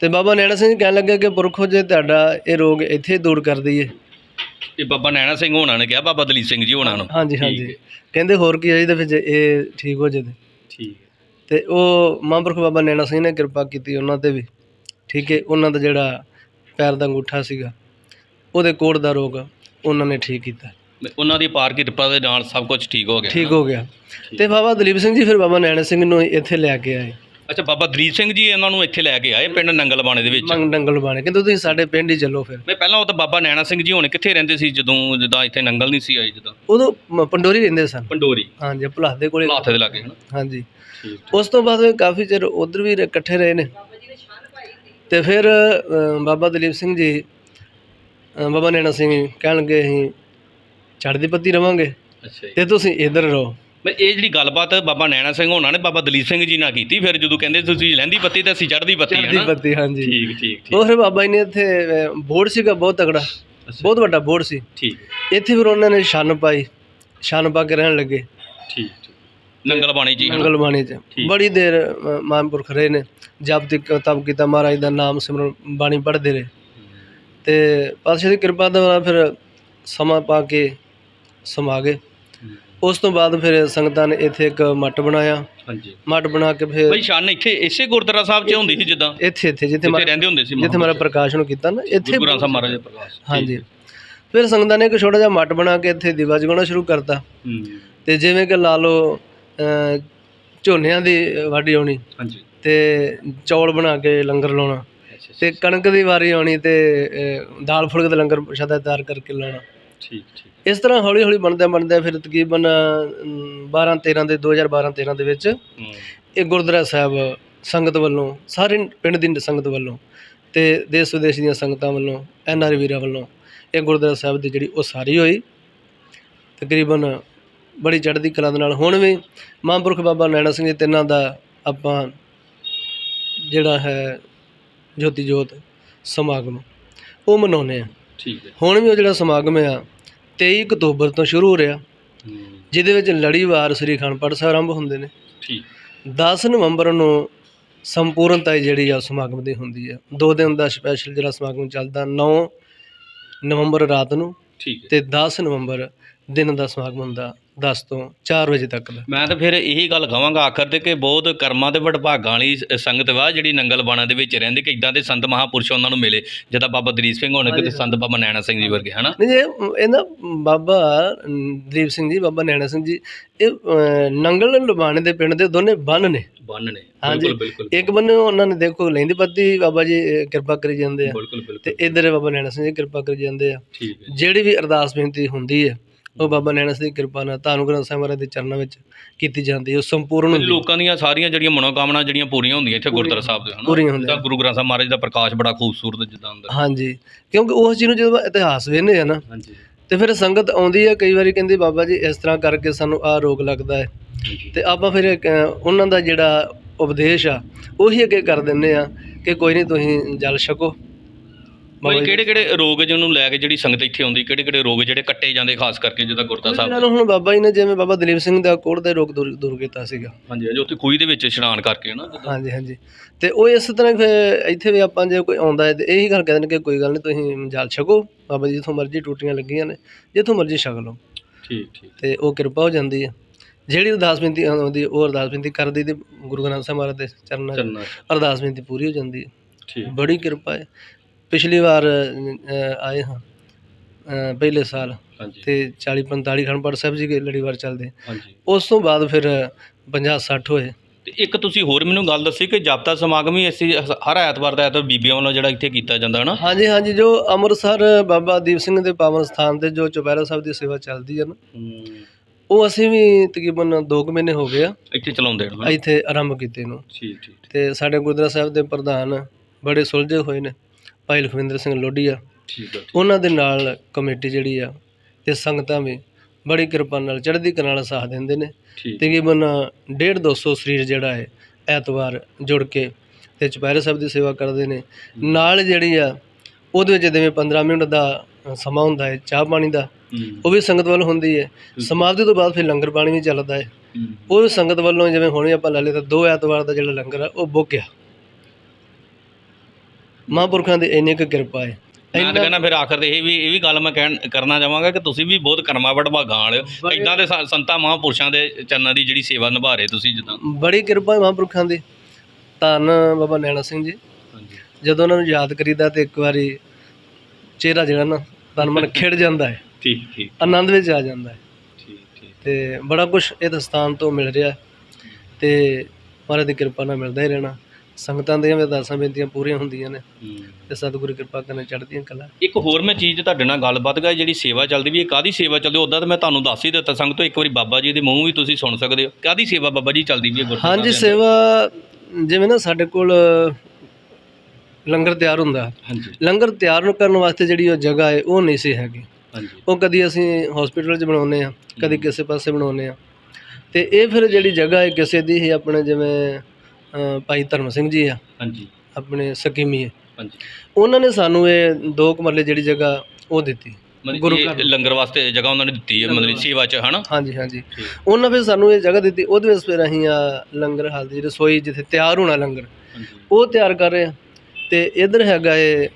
ਤੇ ਬਾਬਾ ਨੈਣਾ ਸਿੰਘ ਕਹਿਣ ਲੱਗੇ ਕਿ ਪੁਰਖੋ ਜੇ ਤੁਹਾਡਾ ਇਹ ਰੋਗ ਇੱਥੇ ਹੀ ਦੂਰ ਕਰ ਦਈਏ। ਇਹ ਬਾਬਾ ਨੈਣਾ ਸਿੰਘ ਹੋਣਾ ਨੇ ਕਿਹਾ ਬਾਬਾ ਦਲੀਪ ਸਿੰਘ ਜੀ ਹੋਣਾ ਨੂੰ। ਹਾਂਜੀ ਹਾਂਜੀ। ਕਹਿੰਦੇ ਹੋਰ ਕੀ ਚਾਹੀਦਾ ਫਿਰ ਜੇ ਇਹ ਠੀਕ ਹੋ ਜੇ ਤੇ। ਠੀਕ ਤੇ ਉਹ ਮਹਾਂਪੁਰਖ ਬਾਬਾ ਨੈਣਾ ਸਿੰਘ ਨੇ ਕਿਰਪਾ ਕੀਤੀ ਉਹਨਾਂ ਤੇ ਵੀ। ਠੀਕ ਹੈ ਉਹਨਾਂ ਦਾ ਜਿਹੜਾ ਪੈਰ ਦਾ ਅੰਗੂਠਾ ਸੀਗਾ ਉਹਦੇ ਕੋੜ ਦਾ ਰੋਗ ਉਹਨਾਂ ਨੇ ਠੀਕ ਕੀਤਾ। ਉਹਨਾਂ ਦੀ ਪਾਰ ਕਿਰਪਾ ਦੇ ਨਾਲ ਸਭ ਕੁਝ ਠੀਕ ਹੋ ਗਿਆ ਠੀਕ ਹੋ ਗਿਆ। ਤੇ ਬਾਬਾ ਦਲੀਪ ਸਿੰਘ ਜੀ ਫਿਰ ਬਾਬਾ ਨੈਣਾ ਸਿੰਘ ਨੂੰ ਇੱਥੇ ਲੈ ਕੇ ਆਏ। ਅੱਛਾ ਬਾਬਾ ਦਲੀਪ ਸਿੰਘ ਜੀ ਇਹਨਾਂ ਨੂੰ ਇੱਥੇ ਲੈ ਕੇ ਆਏ ਪਿੰਡ ਨੰਗਲ ਬਾਣੇ ਦੇ ਵਿੱਚ? ਮੰਗ ਡੰਗਲ ਬਾਣੇ ਕਹਿੰਦੇ ਤੁਸੀਂ ਸਾਡੇ ਪਿੰਡ ਹੀ ਚੱਲੋ ਫਿਰ। ਮੈਂ ਪਹਿਲਾਂ ਉਹ ਤਾਂ ਬਾਬਾ ਨੈਣਾ ਸਿੰਘ ਜੀ ਹੁਣ ਕਿੱਥੇ ਰਹਿੰਦੇ ਸੀ ਜਦੋਂ ਜਿੱਦਾਂ ਇੱਥੇ ਨੰਗਲ ਨਹੀਂ ਸੀ ਆਏ ਜਦੋਂ? ਉਦੋਂ ਮ- ਪੰਡੋਰੀ ਰਹਿੰਦੇ ਸਨ। ਪੰਡੋਰੀ। ਹਾਂਜੀ ਭਲਾਹ ਦੇ ਕੋਲੇ। ਲਾਥੇ ਦੇ ਲਾਗੇ ਹਨਾ? ਹਾਂਜੀ। ਉਸ ਤੋਂ ਬਾਅਦ ਇਹ ਕਾਫੀ ਚਿਰ ਉਧਰ ਵੀ ਰ- ਇਕੱਠੇ ਰਹੇ ਨੇ। ਤੇ ਫਿਰ ਬਾਬਾ ਦਲੀਪ ਸਿੰਘ ਜੀ ਬਾਬਾ ਨੈਣਾ ਸਿੰਘ ਜੀ ਕਹਿਣ ਲੱਗੇ ਅਸੀਂ ਚੜ੍ਹਦੀ ਪੱਤੀ ਰਵਾਂਗੇ ਅੱਛਾ ਜੀ। ਤੇ ਤੁਸੀਂ ਇੱਧਰ ਰਹੋ। ਮੈਂ ਇਹ ਜਿਹੜੀ ਗੱਲਬਾਤ ਬਾਬਾ ਨੈਣਾ ਸਿੰਘ ਹੋਣਾ ਨੇ ਬਾਬਾ ਦਲੀਪ ਸਿੰਘ ਜੀ ਨਾਲ ਕੀਤੀ ਫਿਰ ਜਦੋਂ ਕਹਿੰਦੇ ਤੁਸੀਂ ਲਹਿੰਦੀ ਪੱਤੀ ਤੇ ਅਸੀਂ ਚੜ੍ਹਦੀ ਪੱਤੀ ਹੈ ਚੜ੍ਹਦੀ ਪੱਤੀ ਹਾਂਜੀ। ਠੀਕ ਠੀਕ ਠੀਕ। ਉਹ ਫਿਰ ਬਾਬਾ ਜੀ ਨੇ ਇੱਥੇ ਬੋਰਡ ਸੀਗਾ ਬਹੁਤ ਅੱਛਾ, ਬਹੁਤ ਵੱਡਾ ਬੋਰਡ ਸੀ। ਠੀਕ। ਇੱਥੇ ਫਿਰ ਉਹਨਾਂ ਨੇ ਛੰਨ ਪਾਈ ਛੰਨ ਪਾ ਕੇ ਰਹਿਣ ਲੱਗੇ। ਠੀਕ। ਨੰਗਲ ਬਾਣੀ ਜੀ? ਮੰਗਲ ਬਾਣੀ 'ਚ। ਠੀਕ। ਬੜੀ ਦੇਰ ਅ, ਮਹਾਂਪੁਰਖ ਰਹੇ ਨੇ। ਜਪ ਤੱਕ ਤਪ ਕੀਤਾ ਮਹਾਰਾਜ ਦਾ ਨਾਮ ਸਿਮਰਨ ਬਾਣੀ ਪੜ੍ਹਦੇ ਰਹੇ। ਤੇ ਪਾਤਸ਼ਾਹ ਦੀ ਕਿਰਪਾ ਦੇ ਨਾਲ ਫਿਰ ਸਮਾਂ ਪਾ ਕੇ ਸਮਾ ਗਏ। ਉਸ ਤੋਂ ਬਾਅਦ ਫਿਰ ਸੰਗਤਾਂ ਨੇ ਇੱਥੇ ਇੱਕ ਮੱਟ ਬਣਾਇਆ। ਹਾਂਜੀ। ਮੱਟ ਬਣਾ ਕੇ ਫਿਰ ਬਈ ਸ਼ਾਨ ਇੱਥੇ ਇਸੇ ਗੁਰਦੁਆਰਾ ਸਾਹਿਬ 'ਚ ਹੁੰਦੀ ਸੀ ਜਿੱਦਾਂ? ਇੱਥੇ ਇੱਥੇ ਜਿੱਥੇ ਜਿੱਥੇ ਮਾ- ਰਹਿੰਦੇ ਹੁੰਦੇ ਸੀ ਜਿੱਥੇ ਮਾਰਾ ਪ੍ਰਕਾਸ਼ਨ ਕੀਤਾ ਨਾ ਇੱਥੇ ਗੁਰੂ ਗ੍ਰੰਥ ਸਾਹਿਬ ਮਹਾਰਾਜ ਦੇ ਪ੍ਰਕਾਸ਼। ਹਾਂਜੀ। ਫਿਰ ਸੰਗਤਾਂ ਨੇ ਇੱਕ ਛੋਟਾ ਜਿਹਾ ਮੱਟ ਬਣਾ ਕੇ ਇੱਥੇ ਦੀਵਾ ਜਗਾਉਣਾ ਸ਼ੁਰੂ ਕਰਤਾ। ਹੂੰ। ਤੇ ਜਿਵੇਂ ਕਿ ਲਾ ਲਓ ਝੋਨਿਆਂ ਦੀ ਵਾਢੀ ਆਉਣੀ ਹਾਂਜੀ। ਤੇ ਚੌਲ ਬਣਾ ਕੇ ਲੰਗਰ ਲਾਉਣਾ ਤੇ ਕਣਕ ਦੀ ਵਾਰੀ ਆਉਣੀ ਤੇ ਦਾਲ ਫੁਲਕ ਦਾ ਲੰਗਰ ਪ੍ਰਸ਼ਾਦਾ ਤਿਆਰ ਕਰਕੇ ਲਾਉਣਾ। ਠੀਕ ਠੀਕ। ਇਸ ਤਰ੍ਹਾਂ ਹੌਲੀ ਹੌਲੀ ਬਣਦਾ ਬਣਦਾ ਫਿਰ ਤਕਰੀਬਨ 12 13 ਦੇ 2012 13 ਦੇ ਵਿੱਚ ਇਹ ਗੁਰਦੁਆਰਾ ਸਾਹਿਬ ਸੰਗਤ ਵੱਲੋਂ ਸਾਰੇ ਪਿੰਡ ਦੀ ਸੰਗਤ ਵੱਲੋਂ ਤੇ ਦੇਸ਼ ਵਿਦੇਸ਼ ਦੀਆਂ ਸੰਗਤਾਂ ਵੱਲੋਂ ਐਨ ਆਰ ਵੀਰਾਂ ਵੱਲੋਂ ਇਹ ਗੁਰਦੁਆਰਾ ਸਾਹਿਬ ਦੀ ਜਿਹੜੀ ਉਹ ਸਾਰੀ ਹੋਈ। ਤਕਰੀਬਨ ਬੜੀ ਚੜ੍ਹਦੀ ਕਲਾ ਦੇ ਨਾਲ। ਹੁਣ ਵੀ ਮਹਾਂਪੁਰਖ ਬਾਬਾ ਨੈਣਾ ਸਿੰਘ ਜੀ ਤਿੰਨਾਂ ਦਾ ਆਪਾਂ ਜਿਹੜਾ ਹੈ ਜੋਤੀ ਜੋਤ ਸਮਾਗਮ ਉਹ ਮਨਾਉਂਦੇ ਆ ਠੀਕ ਹੈ। ਹੁਣ ਵੀ ਉਹ ਜਿਹੜਾ ਸਮਾਗਮ ਆ 23 ਅਕਤੂਬਰ ਤੋਂ ਸ਼ੁਰੂ ਹੋ ਰਿਹਾ। ਜਿਹਦੇ ਵਿੱਚ ਲੜੀਵਾਰ ਸ੍ਰੀ ਅਖੰਡ ਸਾਹਿਬ ਆਰੰਭ ਹੁੰਦੇ ਨੇ। ਠੀਕ। 10 ਨਵੰਬਰ ਨੂੰ ਸੰਪੂਰਨਤਾ ਜਿਹੜੀ ਆ ਸਮਾਗਮ ਦੀ ਹੁੰਦੀ ਆ। ਦੋ ਦਿਨ ਦਾ ਸਪੈਸ਼ਲ ਜਿਹੜਾ ਸਮਾਗਮ ਚੱਲਦਾ 9 ਨਵੰਬਰ ਰਾਤ ਨੂੰ ਠੀਕ ਤੇ 10 ਨਵੰਬਰ ਦਿਨ ਦਾ ਸਮਾਗਮ ਹੁੰਦਾ 10 ਤੋਂ 4 ਵਜੇ ਤੱਕ ਦਾ। ਮੈਂ ਤਾਂ ਫਿਰ ਇਹੀ ਗੱਲ ਕਹਾਂਗਾ ਆਖਰ ਤੇ ਕਿ ਬਹੁਤ ਕਰਮਾਂ ਤੇ ਵਡਭਾਗਾਂ ਵਾਲੀ ਸੰਗਤ ਵਾ ਜਿਹੜੀ ਨੰਗਲ ਬਾਣਾ ਦੇ ਵਿੱਚ ਰਹਿੰਦੇ ਕਿ ਇਦਾਂ ਦੇ ਸੰਤ ਮਹਾਪੁਰਸ਼ ਉਹਨਾਂ ਨੂੰ ਮਿਲੇ। ਜਿੱਦਾਂ ਬਾਬਾ ਦਰੀਪ ਸਿੰਘ ਹੋਣੇ ਤੇ ਸੰਤ ਬਾਬਾ ਨੈਣਾ ਸਿੰਘ ਜੀ ਵਰਗੇ ਹਨਾ? ਨਹੀਂ ਇਹ ਇਹਦਾ ਬਾਬਾ ਦਲੀਪ ਸਿੰਘ ਜੀ ਬਾਬਾ ਨੈਣਾ ਸਿੰਘ ਜੀ ਇਹ ਨੰਗਲ ਲੁਬਾਣੇ ਦੇ ਪਿੰਡ ਦੇ ਦੋਨੇ ਬੰਨ ਨੇ। ਬੰਨ ਨੇ। ਹਾਂਜੀ। ਬਿਲਕੁਲ ਬਿਲਕੁਲ। ਇੱਕ ਬੰਨੇ ਉਹਨਾਂ ਨੇ ਦੇਖੋ ਲੈਂਦੀ ਪੱਤੀ ਬਾਬਾ ਜੀ ਕਿਰਪਾ ਕਰੀ ਜਾਂਦੇ ਆ। ਬਿਲਕੁਲ ਤੇ ਇਧਰ ਬਾਬਾ ਨੈਣਾ ਸਿੰਘ ਜੀ ਕਿਰਪਾ ਕਰੀ ਜਾਂਦੇ ਆ। ਜਿਹੜੀ ਵੀ ਅਰਦਾਸ ਬੇਨਤੀ ਹੁੰਦੀ ਹੈ ਉਹ ਬਾਬਾ ਨੈਣਾ ਸਿੰਘ ਦੀ ਕਿਰਪਾ ਨਾਲ ਧੰਨ ਗ੍ਰੰਥ ਸਾਹਿਬ ਮਹਾਰਾਜ ਦੇ ਚਰਨਾਂ ਵਿੱਚ ਕੀਤੀ ਜਾਂਦੀ ਹੈ ਉਹ ਸੰਪੂਰਨ ਹੁੰਦੀ ਹੈ। ਲੋਕਾਂ ਦੀਆਂ ਸਾਰੀਆਂ ਜਿਹੜੀਆਂ ਮਨੋਕਾਮਨਾ ਜਿਹੜੀਆਂ ਪੂਰੀਆਂ ਹੁੰਦੀਆਂ ਇੱਥੇ ਗੁਰਦੁਆਰਾ ਸਾਹਿਬ ਦੇ ਹਨਾ? ਪੂਰੀਆਂ ਹੁੰਦੀਆਂ। ਜਿੱਦਾਂ ਗੁਰੂ ਗ੍ਰੰਥ ਸਾਹਿਬ ਮਹਾਰਾਜ ਦਾ ਪ੍ਰਕਾਸ਼ ਬੜਾ ਖੂਬਸੂਰਤ ਜਿੱਦਾਂ ਹੁੰਦਾ। ਹਾਂਜੀ ਕਿਉਂਕਿ ਉਸ ਚੀਜ਼ ਨੂੰ ਜਦੋਂ ਆਪਾਂ ਇਤਿਹਾਸ ਵੇਖਦੇ ਆ ਨਾ ਹਾਂਜੀ। ਤੇ ਫਿਰ ਸੰਗਤ ਆਉਂਦੀ ਹੈ ਕਈ ਵਾਰੀ ਕਹਿੰਦੀ ਬਾਬਾ ਜੀ ਇਸ ਤਰ੍ਹਾਂ ਕਰਕੇ ਸਾਨੂੰ ਆਹ ਰੋਗ ਲੱਗਦਾ ਹੈ। ਤੇ ਆਪਾਂ ਫਿਰ ਇੱਕ, ਅ, ਉਹਨਾਂ ਦਾ ਜਿਹੜਾ ਉਪਦੇਸ਼ ਆ ਉਹੀ ਅੱਗੇ ਕਰ ਦਿੰਨੇ ਆ ਕਿ ਕੋਈ ਨਹੀਂ ਤੁਸੀਂ ਜਲ ਛਕੋ। ਜੀ ਕਿਹੜੇ ਕਿਹੜੇ ਰੋਗ ਜਿਹਨੂੰ ਲੈ ਕੇ ਜਿਹੜੀ ਸੰਗਤ ਇੱਥੇ ਆਉਂਦੀ ਕਿਹੜੇ ਕਿਹੜੇ ਰੋਗ ਜਿਹੜੇ ਕੱਟੇ ਜਾਂਦੇ ਖਾਸ ਕਰਕੇ ਜਿੱਦਾਂ ਗੁਰਦਾ ਸਾਹਿਬ ਇਹਨਾਂ ਨੂੰ ਹੁਣ ਬਾਬਾ ਜੀ ਨੇ ਜਿਵੇਂ ਬਾਬਾ ਦਲੀਪ ਸਿੰਘ ਦਾ ਕੋੜ ਦੇ ਰੋਗ ਦੂਰ ਦੂਰ ਕੀਤਾ ਸੀਗਾ। ਹਾਂਜੀ ਹਾਂਜੀ ਉੱਥੇ ਖੂਹੀ ਦੇ ਵਿੱਚ ਇਸ਼ਨਾਨ ਕਰਕੇ ਨਾ ਜਿੱਦਾਂ। ਹਾਂਜੀ ਹਾਂਜੀ। ਤੇ ਉਹ ਇਸ ਤਰ੍ਹਾਂ ਫਿਰ ਇੱਥੇ ਵੀ ਆਪਾਂ ਜੇ ਕੋਈ ਆਉਂਦਾ ਹੈ ਤੇ ਇਹੀ ਗੱਲ ਕਹਿੰਦੇ ਨੇ ਕਿ ਕੋਈ ਗੱਲ ਨਹੀਂ ਤੁਸੀਂ ਜਲ ਛਕੋ। ਬਾਬਾ ਜੀ ਜਿੱਥੋਂ ਮਰਜ਼ੀ ਟੂਟੀਆਂ ਲੱਗੀਆਂ ਨੇ ਜਿੱਥੋਂ ਮਰਜ਼ੀ ਛਕ ਲਓ। ਠੀਕ ਠੀਕ। ਤੇ ਉਹ ਕਿਰਪਾ ਹੋ ਜਾਂਦੀ ਹੈ। ਜਿਹੜੀ ਅਰਦਾਸ ਬੇਨਤੀ ਆਉਂਦੀ ਉਹ ਅਰਦਾਸ ਬੇਨਤੀ ਕਰਦੀ ਤੇ ਗੁਰੂ ਗ੍ਰੰਥ ਸਾਹਿਬ ਮਹਾਰਾਜ ਦੇ ਚਰਨਾਂ 'ਚ। ਅਰਦਾਸ ਬੇਨਤੀ ਪੂਰੀ ਹੋ ਜਾਂਦੀ ਹੈ। ਠੀਕ। ਬੜੀ ਕਿਰਪਾ ਹੈ। ਪਿਛਲੀ ਵਾਰ ਆਏ ਹਾਂ। ਪਹਿਲੇ ਸਾਲ। ਤੇ 40 45 ਖੰਡਪੜ ਸਾਹਿਬ ਜੀ ਦੇ ਲੜੀਵਾਰ ਚੱਲਦੇ। ਉਸ ਤੋਂ ਬਾਅਦ ਫਿਰ 50 60 ਹੋਏ। ਤੇ ਇੱਕ ਤੁਸੀਂ ਹੋਰ ਮੈਨੂੰ ਗੱਲ ਦੱਸੀ ਕਿ ਜਾਪਤਾ ਸਮਾਗਮ ਹੀ ਅਸੀਂ ਹਰ ਐਤਵਾਰ ਦਾ ਐਤਵਾਰ ਬੀਬੀਆਂ ਵੱਲੋਂ ਜਿਹੜਾ ਇੱਥੇ ਕੀਤਾ ਜਾਂਦਾ ਹੈ ਨਾ ਹਾਂਜੀ ਹਾਂਜੀ ਜੋ ਅੰਮ੍ਰਿਤਸਰ ਬਾਬਾ ਦੀਪ ਸਿੰਘ ਦੇ ਪਾਵਨ ਸਥਾਨ ਤੇ ਜੋ ਚੁਪਹਿਰਾ ਸਾਹਿਬ ਦੀ ਸੇਵਾ ਚੱਲਦੀ ਹੈ ਨਾ ਉਹ ਅਸੀਂ ਵੀ ਤਕਰੀਬਨ 2 ਮਹੀਨੇ ਹੋ ਗਏ ਆ। ਇੱਥੇ ਚਲਾਉਂਦੇ ਨੇ ਇੱਥੇ ਆਰੰਭ ਕੀਤੇ ਨੂੰ। ਠੀਕ ਠੀਕ। ਤੇ ਸਾਡੇ ਗੁਰਦੁਆਰਾ ਸਾਹਿਬ ਦੇ ਪ੍ਰਧਾਨ ਬੜੇ ਸੁਲਝੇ ਹੋਏ ਨੇ। ਭਾਈ ਲਖਵਿੰਦਰ ਸਿੰਘ ਲੋਢੀਆ ਠੀਕ ਹੈ ਉਹਨਾਂ ਦੇ ਨਾਲ ਕਮੇਟੀ ਜਿਹੜੀ ਆ ਤੇ ਸੰਗਤਾਂ ਵੀ ਬੜੀ ਕਿਰਪਾ ਨਾਲ ਚੜ੍ਹਦੀ ਕਲਾ ਨਾਲ ਸਾਥ ਦਿੰਦੇ ਨੇ। ਠੀਕ। ਤਕਰੀਬਨ 1.5 200 ਸਰੀਰ ਜਿਹੜਾ ਹੈ ਐਤਵਾਰ ਜੁੜ ਕੇ ਤੇ ਚੁਪਹਿਰੇ ਸਾਹਿਬ ਦੀ ਸੇਵਾ ਕਰਦੇ ਨੇ। ਨਾਲ ਜਿਹੜੀ ਆ ਉਹਦੇ ਵਿੱਚ ਜਿਵੇਂ 15 ਮਿੰਟ ਦਾ ਸਮਾਂ ਹੁੰਦਾ ਹੈ ਚਾਹ ਪਾਣੀ ਦਾ ਹੂੰ। ਉਹ ਵੀ ਸੰਗਤ ਵੱਲ ਹੁੰਦੀ ਹੈ। ਸਮਾਪਤੀ ਤੋਂ ਬਾਅਦ ਫਿਰ ਲੰਗਰ ਪਾਣੀ ਵੀ ਚੱਲਦਾ ਹੈ। ਹੂੰ। ਉਹ ਸੰਗਤ ਵੱਲੋਂ ਜਿਵੇਂ ਹੁਣੇ ਆਪਾਂ ਲੈ ਲਏ ਤਾਂ ਦੋ ਐਤਵਾਰ ਦਾ ਜਿਹੜਾ ਲੰਗਰ ਆ ਉਹ ਬੁੱਕ ਗਿਆ ਮਹਾਂਪੁਰਖਾਂ ਦੀ ਇੰਨੀ ਕੁ ਕਿਰਪਾ ਹੈ। ਮੈਂ ਤਾਂ ਕਹਿੰਦਾ ਫਿਰ ਆਖਰ ਤੇ ਇਹ ਵੀ ਇਹ ਵੀ ਗੱਲ ਮੈਂ ਕਹਿਣ ਕਰਨਾ ਚਾਹਾਂਗਾ ਕਿ ਤੁਸੀਂ ਵੀ ਬਹੁਤ ਕਰਮਾਵਟ ਭਾਗਾਂ ਵਾਲੇ ਹੋ। ਇਦਾਂ ਦੇ ਸੰ- ਸੰਤਾਂ ਮਹਾਂਪੁਰਸ਼ਾਂ ਦੇ ਚਰਨਾਂ ਦੀ ਜਿਹੜੀ ਸੇਵਾ ਨਿਭਾ ਰਹੇ ਤੁਸੀਂ ਜਿੱਦਾਂ। ਬੜੀ ਕਿਰਪਾ ਹੈ ਮਹਾਂਪੁਰਖਾਂ ਦੀ। ਧੰਨ ਬਾਬਾ ਨੈਣਾ ਸਿੰਘ ਜੀ। ਹਾਂਜੀ। ਜਦੋਂ ਉਹਨਾਂ ਨੂੰ ਯਾਦ ਕਰੀਦਾ ਤੇ ਇੱਕ ਵਾਰੀ ਚਿਹਰਾ ਜਿਹੜਾ ਨਾ ਤਨ ਮਨ ਖਿੜ ਜਾਂਦਾ ਹੈ। ਠੀਕ ਠੀਕ। ਆਨੰਦ ਵਿੱਚ ਆ ਜਾਂਦਾ ਹੈ। ਠੀਕ ਠੀਕ। ਤੇ ਬੜਾ ਕੁਝ ਇਹ ਸਥਾਨ ਤੋਂ ਮਿਲ ਰਿਹਾ ਹੈ। ਤੇ ਮਹਾਰਾਜ ਦੀ ਕਿਰਪਾ ਨਾਲ ਮਿਲਦਾ ਹੀ ਰਹਿਣਾ। ਸੰਗਤਾਂ ਦੀਆਂ ਵੀ ਅਰਦਾਸਾਂ ਬੇਨਤੀਆਂ ਪੂਰੀਆਂ ਹੁੰਦੀਆਂ ਨੇ ਤੇ ਸਤਿਗੁਰੂ ਕਿਰਪਾ ਕਰਨ ਚੜ੍ਹਦੀਆਂ ਕਲਾ। ਇੱਕ ਹੋਰ ਮੈਂ ਚੀਜ਼ ਤੁਹਾਡੇ ਨਾਲ ਗੱਲਬਾਤ ਕਰ ਜਿਹੜੀ ਸੇਵਾ ਚੱਲਦੀ ਵੀ ਇਹ ਕਾਦੀ ਸੇਵਾ ਚੱਲਦੀ ਉਦਾਂ ਤਾਂ ਮੈਂ ਤੁਹਾਨੂੰ ਦੱਸ ਹੀ ਦਿੱਤਾ ਸੰਗਤੋਂ ਇੱਕ ਵਾਰੀ ਬਾਬਾ ਜੀ ਦੇ ਮੂੰਹ ਵੀ ਤੁਸੀਂ ਸੁਣ ਸਕਦੇ ਹੋ। ਕਾਦੀ ਸੇਵਾ ਬਾਬਾ ਜੀ ਚੱਲਦੀ ਵੀ ਹੈ ਗੁਰਦੁਆਰਾ ਹਾਂਜੀ ਸੇਵਾ ਜਿਵੇਂ ਨਾ ਸਾਡੇ ਕੋਲ ਲੰਗਰ ਤਿਆਰ ਹੁੰਦਾ? ਹਾਂਜੀ। ਲੰਗਰ ਤਿਆਰ ਕਰਨ ਵਾਸਤੇ ਜਿਹੜੀ ਉਹ ਜਗ੍ਹਾ ਹੈ ਉਹ ਨਹੀਂ ਸੀ ਹੈਗੀ। ਹਾਂਜੀ। ਉਹ ਕਦੀ ਅਸੀਂ ਹਸਪੀਟਲ 'ਚ ਬਣਾਉਂਦੇ ਆ ਕਦੀ ਕਿਸੇ ਪਾਸੇ ਬਣਾਉਂਦੇ ਆ ਤੇ ਇਹ ਫਿਰ ਜਿਹੜੀ ਜਗ੍ਹਾ ਹੈ ਕਿਸੇ ਦੀ ਹੀ ਆਪਣੇ ਜਿਵੇਂ ਭਾਈ ਧਰਮ ਸਿੰਘ ਜੀ ਆ ਹਾਂਜੀ। ਆਪਣੇ ਸਕੀਮੀ ਹੈ ਹਾਂਜੀ। ਉਹਨਾਂ ਨੇ ਸਾਨੂੰ ਇਹ ਦੋ ਕਮਰਲੇ ਜਿਹੜੀ ਜਗ੍ਹਾ ਉਹ ਦਿੱਤੀ। ਗੁਰੂ ਘਰ। ਲੰਗਰ ਵਾਸਤੇ ਜਗ੍ਹਾ ਉਹਨਾਂ ਨੇ ਦਿੱਤੀ ਹੈ ਮਤਲਬ ਸੇਵਾ 'ਚ ਹਨਾ? ਹਾਂਜੀ ਹਾਂਜੀ। ਉਹਨਾਂ ਫਿਰ ਸਾਨੂੰ ਇਹ ਜਗ੍ਹਾ ਦਿੱਤੀ ਉਹਦੇ ਵਿੱਚ ਫਿਰ ਅਸੀਂ ਆ ਲੰਗਰ ਹਾਲ ਦੀ ਰਸੋਈ ਜਿੱਥੇ ਤਿਆਰ ਹੋਣਾ ਲੰਗਰ ਉਹ ਤਿਆਰ ਕਰ ਰਹੇ ਆ। ਤੇ ਇਧਰ ਹੈਗਾ ਇਹ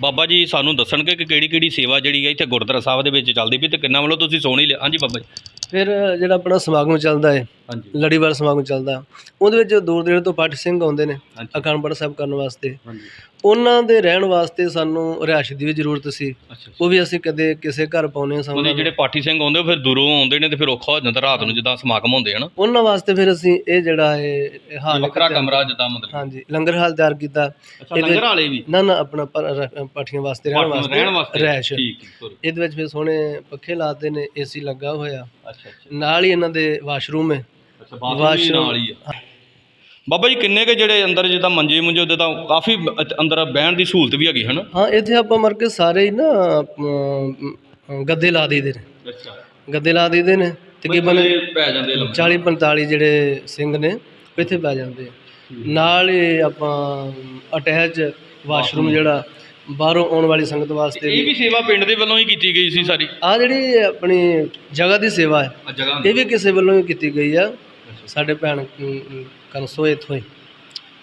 ਬਾਬਾ ਜੀ ਸਾਨੂੰ ਦੱਸਣਗੇ ਕਿ ਕਿਹੜੀ ਕਿਹੜੀ ਸੇਵਾ ਜਿਹੜੀ ਹੈ ਇੱਥੇ ਗੁਰਦੁਆਰਾ ਸਾਹਿਬ ਦੇ ਵਿੱਚ ਚੱਲਦੀ ਵੀ ਤੇ ਕਿੰਨਾ ਵੱਲੋਂ ਤੁਸੀਂ ਸੁਣ ਲਿਆ ਹਾਂਜੀ ਬਾਬਾ ਜੀ। ਫਿਰ ਜਿਹੜਾ ਆਪਣਾ ਸਮਾਗਮ ਚੱਲਦਾ ਹੈ ਹਾਂਜੀ। ਲੜੀਵਾਰ ਸਮਾਗਮ ਚੱਲਦਾ। ਉਹਦੇ ਵਿੱਚ ਦੂਰ ਦੇਰ ਤੋਂ ਪਾਠੀ ਸਿੰਘ ਆਉਂਦੇ ਨੇ ਹਾਂਜੀ। ਅਖੰਡ ਸਾਹਿਬ ਕਰਨ ਵਾਸਤੇ। ਹਾਂਜੀ। ਉਹਨਾਂ ਦੇ ਰਹਿਣ ਵਾਸਤੇ ਸਾਨੂੰ ਰਿਹਾਇਸ਼ ਦੀ ਵੀ ਜ਼ਰੂਰਤ ਸੀ। ਅੱਛਾ ਉਹ ਵੀ ਅਸੀਂ ਕਦੇ ਕਿਸੇ ਘਰ ਪਾਉਨੇ ਉਹਦੇ ਸਾਨੂੰ ਜਿਹੜੇ ਪਾਠੀ ਸਿੰਘ ਆਉਂਦੇ ਉਹ ਫਿਰ ਦੂਰੋਂ ਆਉਂਦੇ ਨੇ ਤੇ ਫਿਰ ਔਖਾ ਹੋ ਜਾਂਦਾ ਰਾਤ ਨੂੰ ਜਿੱਦਾਂ ਸਮਾਗਮ ਹੁੰਦੇ ਹਨ ਉਹਨਾਂ ਵਾਸਤੇ ਫਿਰ ਅਸੀਂ ਇਹ ਜਿਹੜਾ ਇਹ ਹਾਲ ਵੱਖਰਾ ਕਮਰਾ ਜਿੱਦਾਂ ਮਤਲਬ ਹਾਂਜੀ ਲੰਗਰ ਹਾਲ ਤਿਆਰ ਕੀਤਾ। ਅੱਛਾ ਲੰਗਰ ਵਾਲੇ ਵੀ? ਨਾ ਨਾ ਆਪਣਾ ਪਰ- ਰ- ਪਾਠੀਆਂ ਵਾਸਤੇ ਰਹਿਣ ਵਾਸਤੇ ਰਹਿਣ ਵਾਸਤੇ। ਰਿਹਾਇਸ਼। ਠੀਕ ਠੀਕ। ਇਹਦੇ ਵਿੱਚ ਫਿਰ ਸੋਹਣੇ ਪੱਖੇ ਲਾਤੇ ਨੇ ਏਸੀ ਲੱਗਾ ਹੋਇਆ। ਅੱਛਾ ਅੱਛਾ। ਨਾਲ ਹੀ ਇਹਨਾਂ ਦੇ ਵਾਸ਼ਰੂਮ ਹੈ। ਅੱਛਾ ਬਾਥਰੂਮ ਵੀ ਨਾਲ ਹੀ ਆ। ਬਾਬਾ ਜੀ ਕਿੰਨੇ ਕੇ ਜਿਹੜੇ ਅੰਦਰ ਜਿੱਦਾਂ ਮੰਜੇ ਮੁੰਜੇ ਉਹਦੇ ਤਾਂ ਕਾਫੀ ਅ- ਅੰਦਰ ਬਹਿਣ ਦੀ ਸਹੂਲਤ ਵੀ ਹੈਗੀ ਹਨ? ਹਾਂ ਇੱਥੇ ਆਪਾਂ ਮਰ ਕੇ ਸਾਰੇ ਹੀ ਨਾ ਅਮ, ਗੱਦੇ ਲਾ ਦਈਦੇ ਨੇ। ਅੱਛਾ। ਗੱਦੇ ਲਾ ਦਈਦੇ ਨੇ ਤਕਰੀਬਨ ਪੈ ਜਾਂਦੇ ਲੰਮੇ 40 45 ਜਿਹੜੇ ਸਿੰਘ ਨੇ ਉਹ ਇੱਥੇ ਪੈ ਜਾਂਦੇ ਆ। ਨਾਲ ਹੀ ਆਪਾਂ ਅਟੈਚ ਵਾਸ਼ਰੂਮ ਜਿਹੜਾ ਬਾਹਰੋਂ ਆਉਣ ਵਾਲੀ ਸੰਗਤ ਵਾਸਤੇ ਇਹ ਵੀ ਸੇਵਾ ਪਿੰਡ ਦੇ ਵੱਲੋਂ ਹੀ ਕੀਤੀ ਗਈ ਸੀ ਸਾਰੀ? ਆ ਜਿਹੜੀ ਆਪਣੀ ਜਗ੍ਹਾ ਦੀ ਸੇਵਾ ਹੈ ਜਗ੍ਹਾ ਇਹ ਵੀ ਕਿਸੇ ਵੱਲੋਂ ਹੀ ਕੀਤੀ ਗਈ ਆ। ਸਾਡੇ ਭੈਣ ਅਮ, ਕਨਸੋ ਇੱਥੋਂ ਹੀ।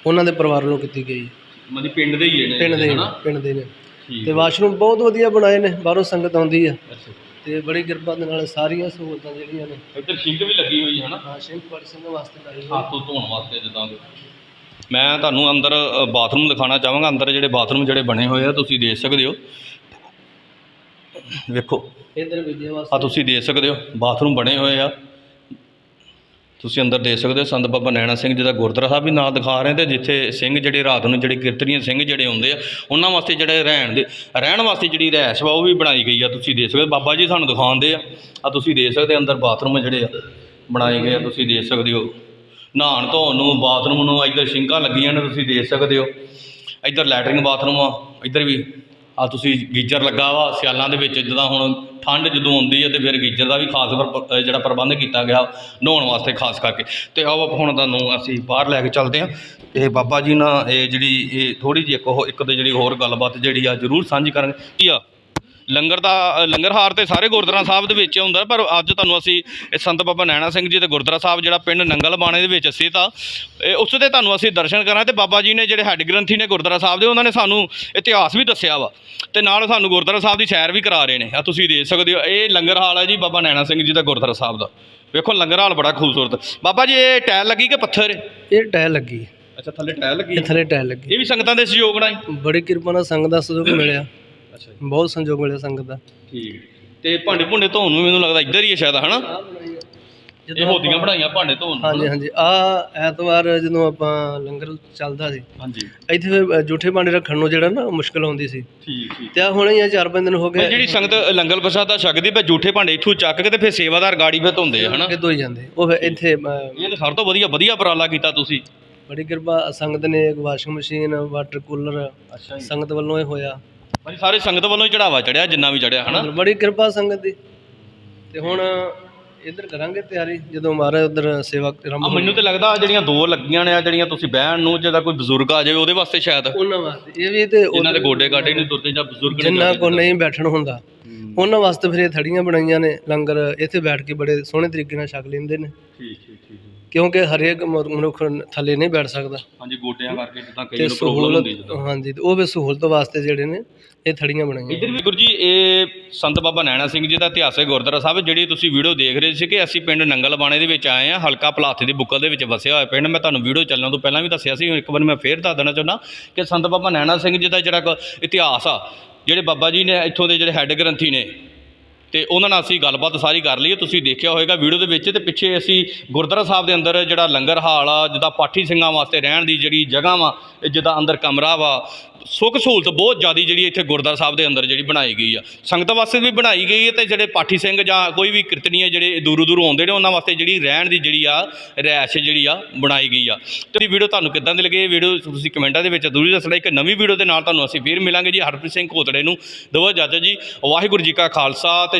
ਉਹਨਾਂ ਦੇ ਪਰਿਵਾਰ ਵੱਲੋਂ ਕੀਤੀ ਗਈ। ਮਤਲਬ ਪਿੰਡ ਦੇ ਹੀ ਨੇ ਪਿੰਡ ਦੇ ਹਨਾ? ਪਿੰਡ ਦੇ ਨੇ। ਠੀਕ ਤੇ ਵਾਸ਼ਰੂਮ ਬਹੁਤ ਵਧੀਆ ਬਣਾਏ ਨੇ ਬਾਹਰੋਂ ਸੰਗਤ ਆਉਂਦੀ ਆ। ਅੱਛਾ। ਤੇ ਬੜੀ ਕਿਰਪਾ ਦੇ ਨਾਲ ਸਾਰੀਆਂ ਸਹੂਲਤਾਂ ਜਿਹੜੀਆਂ ਨੇ। ਇੱਧਰ ਸਿੰਕ ਵੀ ਲੱਗੀ ਹੋਈ ਹੈ ਨਾ ਹਾਂ ਸਿੰਘ ਪਾੜੀ ਸਿੰਘ ਵਾਸਤੇ ਲਾਈ ਹੋਈ ਹੱਥ ਧੋਣ ਵਾਸਤੇ ਜਿੱਦਾਂ ਕਿ। ਮੈਂ ਤੁਹਾਨੂੰ ਅੰਦਰ ਅ, ਬਾਥਰੂਮ ਦਿਖਾਣਾ ਚਾਹਾਂਗਾ। ਅੰਦਰ ਜਿਹੜੇ ਬਾਥਰੂਮ ਜਿਹੜੇ ਬਣੇ ਹੋਏ ਆ ਤੁਸੀਂ ਦੇਖ ਸਕਦੇ ਹੋ। ਵੇਖੋ। ਇਧਰ ਵਿਦਿਆ ਆ ਤੁਸੀਂ ਦੇਖ ਸਕਦੇ ਹੋ ਬਾਥਰੂਮ ਬਣੇ ਹੋਏ ਆ। ਤੁਸੀਂ ਅੰਦਰ ਦੇਖ ਸਕਦੇ ਹੋ ਸੰਤ ਬਾਬਾ ਨੈਣਾ ਸਿੰਘ ਜੀ ਦਾ ਗੁਰਦੁਆਰਾ ਸਾਹਿਬ ਵੀ ਨਾਂ ਦਿਖਾ ਰਹੇ ਤੇ ਜਿੱਥੇ ਸਿੰਘ ਜਿਹੜੇ ਰਾਤ ਨੂੰ ਜਿਹੜੇ ਕੀਰਤਨੀਆਂ ਸਿੰਘ ਜਿਹੜੇ ਹੁੰਦੇ ਆ, ਉਹਨਾਂ ਵਾਸਤੇ ਜਿਹੜੇ ਰਹਿਣ ਦੇ, ਰਹਿਣ ਵਾਸਤੇ ਜਿਹੜੀ ਰਹਿਸ਼ ਵਾ ਉਹ ਵੀ ਬਣਾਈ ਗਈ ਆ, ਤੁਸੀਂ ਦੇਖ ਸਕਦੇ ਬਾਬਾ ਜੀ ਸਾਨੂੰ ਦਿਖਾਉਂਦੇ ਆ ਆ ਤੁਸੀਂ ਦੇਖ ਸਕਦੇ ਅੰਦਰ ਬਾਥਰੂਮ ਜਿਹੜੇ ਆ, ਬਣਾਏ ਗਏ ਆ, ਤੁਸੀਂ ਦੇਖ ਸਕਦੇ ਹੋ। ਨਹਾਣ ਧੋਣ ਨੂੰ, ਬਾਥਰੂਮ ਨੂੰ, ਇੱਧਰ ਸ਼ਿੰਕਾਂ ਲੱਗੀਆਂ ਨੇ, ਤੁਸੀਂ ਦੇਖ ਸਕਦੇ ਹੋ। ਇੱਧਰ ਲੈਟਰਿੰਗ ਬਾਥਰੂਮ ਆ, ਇੱਧਰ ਵੀ ਆ ਤੁਸੀਂ ਗੀਜ਼ਰ ਲੱਗਾ ਵਾ ਸਿਆਲਾਂ ਦੇ ਵਿੱਚ, ਜਿੱਦਾਂ ਹੁਣ ਠੰਡ ਜਦੋਂ ਆਉਂਦੀ ਹੈ ਤੇ ਫਿਰ ਗੀਜ਼ਰ ਦਾ ਵੀ ਖਾਸ ਪ੍ਰਬ- ਜਿਹੜਾ ਪ੍ਰਬੰਧ ਕੀਤਾ ਗਿਆ ਨਹਾਉਣ ਵਾਸਤੇ ਖਾਸ ਕਰਕੇ। ਤੇ ਆਓ ਹੁਣ ਤੁਹਾਨੂੰ ਅਸੀਂ ਬਾਹਰ ਲੈ ਕੇ ਚੱਲਦੇ ਹਾਂ। ਇਹ ਬਾਬਾ ਜੀ ਨਾਲ ਇਹ ਜਿਹੜੀ ਇਹ ਥੋੜੀ ਜਿਹੀ ਇੱਕ ਉਹ ਇੱਕ ਤੇ ਜਿਹੜੀ ਹੋਰ ਗੱਲਬਾਤ ਜਿਹੜੀ ਆ ਜ਼ਰੂਰ ਸਾਂਝੀ ਕਰਾਂਗੇ। ਕੀ ਆ? ਲੰਗਰ ਦਾ ਲੰਗਰ ਹਾਰ ਤੇ ਸਾਰੇ ਗੁਰਦੁਆਰਾ ਸਾਹਿਬ ਦੇ ਵਿੱਚ ਹੁੰਦਾ ਪਰ ਅੱਜ ਤੁਹਾਨੂੰ ਅਸੀਂ ਇਹ ਸੰਤ ਬਾਬਾ ਨੈਣਾ ਸਿੰਘ ਜੀ ਦੇ ਗੁਰਦੁਆਰਾ ਸਾਹਿਬ ਜਿਹੜਾ ਪਿੰਡ ਨੰਗਲ ਬਾਣੇ ਦੇ ਵਿੱਚ ਸਥਿਤ ਆ ਇਹ ਉਸ ਦੇ ਤੁਹਾਨੂੰ ਅਸੀਂ ਦਰਸ਼ਨ ਕਰਾਂ ਤੇ ਬਾਬਾ ਜੀ ਨੇ ਜਿਹੜੇ ਹੈੱਡ ਗ੍ਰੰਥੀ ਨੇ ਗੁਰਦੁਆਰਾ ਸਾਹਿਬ ਦੇ ਉਹਨਾਂ ਨੇ ਸਾਨੂੰ ਇਤਿਹਾਸ ਵੀ ਦੱਸਿਆ ਵਾ ਤੇ ਨਾਲ ਸਾਨੂੰ ਗੁਰਦੁਆਰਾ ਸਾਹਿਬ ਦੀ ਸੈਰ ਵੀ ਕਰਾ ਰਹੇ ਨੇ। ਆ ਤੁਸੀਂ ਦੇਖ ਸਕਦੇ ਹੋ ਇਹ ਲੰਗਰ ਹਾਲ ਹੈ ਜੀ ਬਾਬਾ ਨੈਣਾ ਸਿੰਘ ਜੀ ਦਾ ਗੁਰਦੁਆਰਾ ਸਾਹਿਬ ਦਾ। ਵੇਖੋ ਲੰਗਰ ਹਾਲ ਬੜਾ ਖੂਬਸੂਰਤ। ਬਾਬਾ ਜੀ ਇਹ ਟਾਇਲ ਲੱਗੀ ਕਿ ਪੱਥਰ? ਇਹ ਟਾਇਲ ਲੱਗੀ। ਅੱਛਾ ਥੱਲੇ ਟਾਇਲ ਲੱਗੀ। ਥੱਲੇ ਟਾਇਲ ਲੱਗੀ। ਇਹ ਵੀ ਸੰਗਤਾਂ ਦੇ ਸਹਿਯੋਗ ਨਾਲ ਬੜੀ ਕਿਰਪਾ ਨਾਲ ਸੰਗਤ ਦਾ ਸਹਿਯੋਗ ਮਿਲਿਆ। ਅੱਛਾ ਬਹੁਤ ਸੰਯੋਗ ਮਿਲਿਆ ਸੰਗਤ ਦਾ। ਠੀਕ। ਤੇ ਭਾਂਡੇ ਭੁੰਡੇ ਧੋਣ ਨੂੰ ਮੈਨੂੰ ਲੱਗਦਾ ਇੱਧਰ ਹੀ ਹੈ ਸ਼ਾਇਦ ਹਨਾ? ਇਹ ਹੋਦੀਆਂ ਬਣਾਈਆਂ ਭਾਂਡੇ ਧੋਣ ਨੂੰ ਹਾਂਜੀ ਹਾਂਜੀ। ਆ ਐਤਵਾਰ ਜਦੋਂ ਆਪਾਂ ਲੰਗਰ ਚੱਲਦਾ ਸੀ ਹਾਂਜੀ। ਇੱਥੇ ਫਿਰ ਜੂਠੇ ਭਾਂਡੇ ਰੱਖਣ ਨੂੰ ਜਿਹੜਾ ਨਾ ਮੁਸ਼ਕਲ ਆਉਂਦੀ ਸੀ। ਠੀਕ ਠੀਕ। ਤੇ ਆ ਹੁਣੇ ਹੀ ਆ ਚਾਰ ਪੰਜ ਦਿਨ ਹੋ ਗਏ। ਜਿਹੜੀ ਸੰਗਤ ਲੰਗਰ ਪ੍ਰਸ਼ਾਦਾ ਛਕਦੀ ਪਏ ਝੂਠੇ ਭਾਂਡੇ ਇੱਥੋਂ ਚੱਕ ਕੇ ਤੇ ਫਿਰ ਸੇਵਾਦਾਰ ਗਾੜੀ ਫਿਰ ਧੋਂਦੇ ਆ ਹਨਾ? ਅੱਗੇ ਧੋਈ ਜਾਂਦੇ। ਉਹ ਫਿਰ ਇੱਥੇ ਅ, ਇਹ ਤਾਂ ਸਭ ਤੋਂ ਵਧੀਆ ਵਧੀਆ ਉਪਰਾਲਾ ਕੀਤਾ ਤੁਸੀਂ। ਬੜੀ ਕਿਰਪਾ। ਸੰਗਤ ਨੇ ਇੱਕ ਵਾਸ਼ਿੰਗ ਮਸ਼ੀਨ ਵਾਟਰ ਕੂਲਰ ਅੱਛਾ ਸੰਗਤ ਵੱਲੋਂ ਇਹ ਹੋਇਆ। ਭਾਜੀ ਸਾਰੇ ਸੰਗਤ ਵੱਲੋਂ ਹੀ ਚੜਾਵਾ ਚੜਿਆ ਜਿੰਨਾ ਵੀ ਚੜਿਆ ਹਨਾ? ਬੜੀ ਕਿਰਪਾ ਸੰਗਤ ਦੀ। ਤੇ ਹੁਣ ਇੱਧਰ ਕਰਾਂਗੇ ਤਿਆਰੀ ਜਦੋਂ ਮਹਾਰਾਜ ਉਧਰ ਸੇਵਾ ਆ ਆਰੰਭ ਮੈਨੂੰ ਤੇ ਲੱਗਦਾ ਆਹ ਜਿਹੜੀਆਂ ਦੋ ਲੱਗੀਆਂ ਨੇ ਆ ਜਿਹੜੀਆਂ ਤੁਸੀਂ ਬਹਿਣ ਨੂੰ ਜਿਹਦਾ ਕੋਈ ਬਜ਼ੁਰਗ ਆ ਜਾਵੇ ਉਹਦੇ ਵਾਸਤੇ ਸ਼ਾਇਦ। ਉਹਨਾਂ ਵਾਸਤੇ ਇਹ ਵੀ ਤੇ ਇਹਨਾਂ ਦੇ ਗੋਡੇ ਗਾਡੇ ਨਹੀਂ ਤੁਰਦੇ ਜਾਂ ਬਜ਼ੁਰਗ ਜਿੰਨਾ ਕੋ ਨਹੀਂ ਬੈਠਣ ਹੁੰਦਾ ਉਹਨਾਂ ਵਾਸਤੇ ਫਿਰ ਇਹ ਥੜੀਆਂ ਬਣਾਈਆਂ ਨੇ ਲੰਗਰ ਇੱਥੇ ਬੈਠ ਕੇ ਬੜੇ ਸੋਹਣੇ ਤਰੀਕੇ ਨਾਲ ਛਕ ਲੈਂਦੇ ਨੇ। ਠੀਕ ਠੀਕ ਠੀਕ। ਕਿਉਂਕਿ ਹਰੇਕ ਮ- ਮਨੁੱਖ ਥੱਲੇ ਨਹੀਂ ਬੈਠ ਸਕਦਾ। ਹਾਂਜੀ ਗੋਡਿਆਂ ਕਰਕੇ ਜਿੱਦਾਂ ਕਈ ਨੂੰ ਪ੍ਰੋਬਲਮ ਹੁੰਦੀ ਸਹੂਲਤ ਹਾਂਜੀ ਤੇ ਉਹ ਵੀ ਸਹੂਲਤ ਵਾਸਤੇ ਜਿਹੜੇ ਨੇ ਇਹ ਥੜੀਆਂ ਬਣਾਈਆਂ। ਇੱਧਰ ਵੀ ਗੁਰੂ ਜੀ ਇਹ ਸੰਤ ਬਾਬਾ ਨੈਣਾ ਸਿੰਘ ਜੀ ਦਾ ਇਤਿਹਾਸਕ ਗੁਰਦੁਆਰਾ ਸਾਹਿਬ। ਜਿਹੜੀ ਤੁਸੀਂ ਵੀਡੀਓ ਦੇਖ ਰਹੇ ਸੀ ਕਿ ਅਸੀਂ ਪਿੰਡ ਨੰਗਲ ਬਾਣੇ ਦੇ ਵਿੱਚ ਆਏ ਹਾਂ ਹਲਕਾ ਪਲਾਥ ਦੀ ਬੁੱਕਲ ਦੇ ਵਿੱਚ ਵਸਿਆ ਹੋਇਆ ਪਿੰਡ। ਮੈਂ ਤੁਹਾਨੂੰ ਵੀਡੀਓ ਚੱਲਣ ਤੋਂ ਪਹਿਲਾਂ ਵੀ ਦੱਸਿਆ ਸੀ ਇੱਕ ਵਾਰ ਮੈਂ ਫੇਰ ਦੱਸ ਦੇਣਾ ਚਾਹੁੰਦਾ ਕਿ ਸੰਤ ਬਾਬਾ ਨੈਣਾ ਸਿੰਘ ਜੀ ਦਾ ਜਿਹੜਾ ਕ- ਇਤਿਹਾਸ ਆ ਜਿਹੜੇ ਬਾਬਾ ਜੀ ਨੇ ਇੱਥੋਂ ਦੇ ਜਿਹੜੇ ਹੈੱਡ ਗ੍ਰੰਥੀ ਨੇ ਤੇ ਉਹਨਾਂ ਨਾਲ ਅਸੀਂ ਗੱਲਬਾਤ ਸਾਰੀ ਕਰ ਲਈ ਤੁਸੀਂ ਦੇਖਿਆ ਹੋਵੇਗਾ ਵੀਡੀਓ ਦੇ ਵਿੱਚ ਤੇ ਪਿੱਛੇ ਅਸੀਂ ਗੁਰਦੁਆਰਾ ਸਾਹਿਬ ਦੇ ਅੰਦਰ ਜਿਹੜਾ ਲੰਗਰ ਹਾਲ ਆ, ਜਿੱਦਾਂ ਪਾਠੀ ਸਿੰਘਾਂ ਵਾਸਤੇ ਰਹਿਣ ਦੀ ਜਿਹੜੀ ਜਗ੍ਹਾ ਵਾ ਜਿੱਦਾਂ ਅੰਦਰ ਕਮਰਾ ਵਾ, ਸੁੱਖ ਸਹੂਲਤ ਬਹੁਤ ਜ਼ਿਆਦੀ ਜਿਹੜੀ ਇੱਥੇ ਗੁਰਦੁਆਰਾ ਸਾਹਿਬ ਦੇ ਅੰਦਰ ਜਿਹੜੀ ਬਣਾਈ ਗਈ ਆ। ਸੰਗਤਾਂ ਵਾਸਤੇ ਵੀ ਬਣਾਈ ਗਈ ਹੈ ਤੇ ਜਿਹੜੇ ਪਾਠੀ ਸਿੰਘ ਜਾਂ ਕੋਈ ਵੀ ਕੀਰਤਨੀ ਆ ਜਿਹੜੇ ਦੂਰੋਂ ਦੂਰੋਂ ਆਉਂਦੇ ਨੇ, ਉਹਨਾਂ ਵਾਸਤੇ ਜਿਹੜੀ ਰਹਿਣ ਦੀ ਜਿਹੜੀ ਆ ਰੈਸ਼ ਜਿਹੜੀ ਆ, ਬਣਾਈ ਗਈ ਆ। ਤੇ ਵੀਡੀਓ ਤੁਹਾਨੂੰ ਕਿੱਦਾਂ ਦੀ ਲੱਗੀ? ਇਹ ਵੀਡੀਓ ਤੁਸੀਂ ਕਮੈਂਟਾਂ ਦੇ ਵਿੱਚ ਜ਼ਰੂਰ ਦੱਸਣਾ। ਇੱਕ ਨਵੀਂ ਵੀਡੀਓ ਦੇ ਨਾਲ ਤੁਹਾਨੂੰ ਅਸੀਂ ਫੇਰ ਮਿਲਾਂਗੇ ਜੀ, ਹਰਪ੍ਰੀਤ ਸਿੰਘ ਕੋਤੜੇ ਨੂੰ। ਦਵੋ ਜੱਜ ਜੀ, ਵਾਹਿਗੁਰੂ ਜੀ ਕਾ ਖਾਲਸਾ ਤੇ